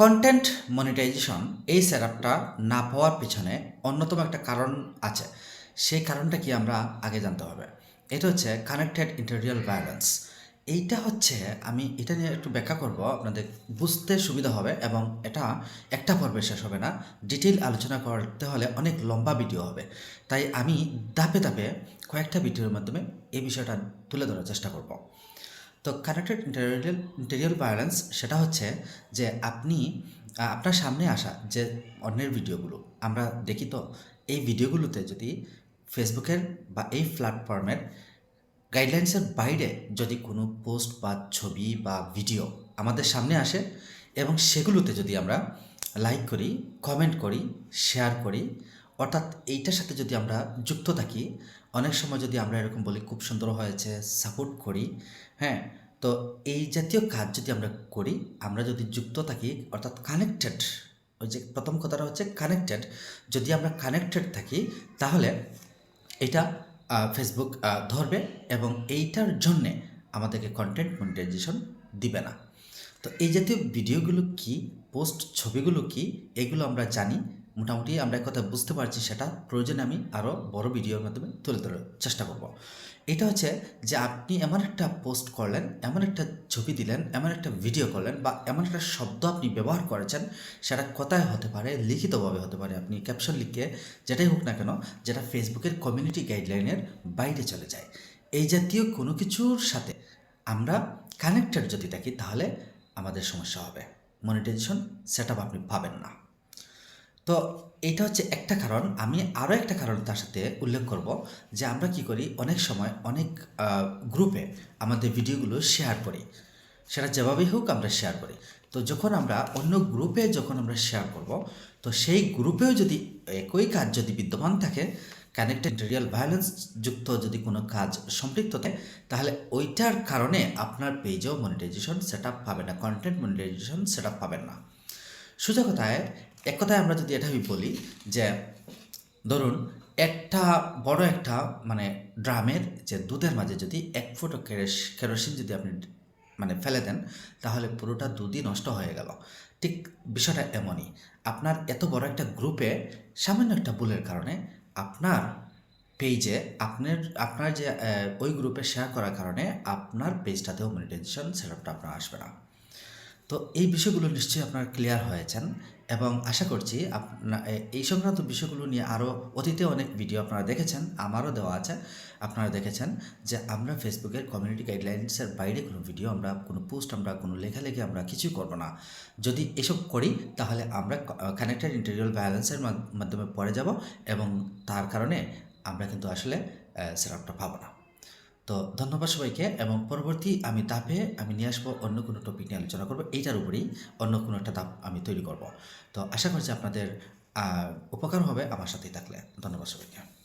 Content monetization এই সেটআপটা না পাওয়ার পিছনে অন্যতম একটা কারণ আছে। সেই কারণটা কি আমরা আগে জানতে হবে? এটা হচ্ছে কানেক্টেড ইন্টেরিয়াল ভায়োলেন্স এইটা হচ্ছে, আমি এটা নিয়ে একটু ব্যাখ্যা করব, আপনাদের বুঝতে সুবিধা হবে এবং এটা একটা পর্বে শেষ হবে না। ডিটেইল আলোচনা করতে হলে অনেক লম্বা ভিডিও হবে। তাই আমি ধাপে ধাপে কয়েকটা ভিডিওর মাধ্যমে এই বিষয়টা তুলে ধরার চেষ্টা করব। তো কানেক্টেড ইন্টেরিয়াল ইন্টেরিয়াল ভায়োলেন্স সেটা হচ্ছে যে আপনি আপনার সামনে আসা যে অন্যের ভিডিওগুলো, আমরা দেখি তো, এই ভিডিওগুলোতে যদি ফেসবুকের বা এই প্ল্যাটফর্মের গাইডলাইন্সের বাইরে যদি কোনো পোস্ট বা ছবি বা ভিডিও আমাদের সামনে আসে এবং সেগুলোতে যদি আমরা লাইক করি কমেন্ট করি শেয়ার করি অর্থাৎ এইটার সাথে যদি আমরা যুক্ত থাকি, অনেক সময় যদি আমরা এরকম বলি, খুব সুন্দর হয়েছে সাপোর্ট করি। হ্যাঁ তো এই জাতীয় কাজ যদি আমরা করি, আমরা যদি যুক্ত থাকি, অর্থাৎ কানেক্টেড ওই যে প্রথম কথাটা হচ্ছে কানেক্টেড যদি আমরা কানেক্টেড থাকি, তাহলে এটা ফেসবুক ধরবে এবং এইটার জন্যে আমাদেরকে কন্টেন্ট মনিটাইজেশন দিবে না। তো এই জাতীয় ভিডিওগুলো কি পোস্ট ছবিগুলো কি, এগুলো আমরা জানি মোটামুটি আমরা এক কথা বুঝতে পারছি সেটা, প্রয়োজনে আমি আরও বড় ভিডিওর মাধ্যমে তুলে ধরার চেষ্টা করব। এটা হচ্ছে যে আপনি এমন একটা পোস্ট করলেন, এমন একটা ছবি দিলেন, এমন একটা ভিডিও করলেন বা এমন একটা শব্দ আপনি ব্যবহার করেছেন, সেটা কথায় হতে পারে, লিখিতভাবে হতে পারে, আপনি ক্যাপশন লিখে যেটাই হোক না কেন যেটা ফেসবুকের কমিউনিটি গাইডলাইনের বাইরে চলে যায়। এই জাতীয় কোনো কিছুর সাথে আমরা কানেক্টেড যদি থাকি তাহলে আমাদের সমস্যা হবে। মনিটাইজেশন সেট আপনি পাবেন না। তো এটা হচ্ছে একটা কারণ। আমি আরও একটা কারণ তার সাথে উল্লেখ করব যে আমরা কি করি, অনেক সময় অনেক গ্রুপে আমাদের ভিডিওগুলো শেয়ার করি। সেটা যেভাবেই হোক আমরা শেয়ার করি। তো যখন আমরা অন্য গ্রুপে যখন আমরা শেয়ার করব, তো সেই গ্রুপেও যদি একই কাজ যদি বিদ্যমান থাকে কানেক্টেড রিয়াল ভায়োলেন্স যুক্ত যদি কোনো কাজ সম্পৃক্ত থাকে, তাহলে ওইটার কারণে আপনার পেজেও মনিটাইজেশন সেট আপ পাবে না কন্টেন্ট মনিটাইজেশন সেট আপ পাবেন না। সোজা কথায় এক কথায় আমরা যদি এটা বলি যে, ধরুন, একটা বড় একটা মানে ড্রামের যে দুধের মাঝে যদি এক ফুটো কেরোস- কেরোসিন যদি আপনি মানে ফেলে দেন, তাহলে পুরোটা দুধই নষ্ট হয়ে গেল। ঠিক বিষয়টা এমনই। আপনার এত বড় একটা গ্রুপে সামান্য একটা ভুলের কারণে আপনার পেজে আপনার আপনার যে ওই গ্রুপে শেয়ার করার কারণে আপনার পেজটাতেও মনিটাইজেশন সেটআপটা আপনার আসবে না। তো এই বিষয়গুলো নিশ্চয়ই আপনার ক্লিয়ার হয়েছেন এবং আশা করছি আপনার এই সংক্রান্ত বিষয়গুলো নিয়ে আরও অতীতে অনেক ভিডিও আপনারা দেখেছেন, আমারও দেওয়া আছে। আপনারা দেখেছেন যে আমরা ফেসবুকের কমিউনিটি গাইডলাইন্সের বাইরে কোনো ভিডিও আমরা, কোনো পোস্ট আমরা, কোনো লেখালেখি আমরা কিছুই করব না। যদি এসব করি, তাহলে আমরা কানেক্টেড ইন্টেরিয়াল ব্যালেন্সের মাধ্যমে পড়ে যাব এবং তার কারণে আমরা কিন্তু আসলে সেটআপটা পাবো না। তো ধন্যবাদ সবাইকে এবং পরবর্তী আমি ধাপে আমি নিয়ে আসব অন্য কোনো টপিক নিয়ে আলোচনা করব। এইটার উপরেই অন্য কোনো একটা ধাপ আমি তৈরি করব। তো আশা করছি আপনাদের উপকার হবে আমার সাথেই থাকলে। ধন্যবাদ সবাইকে।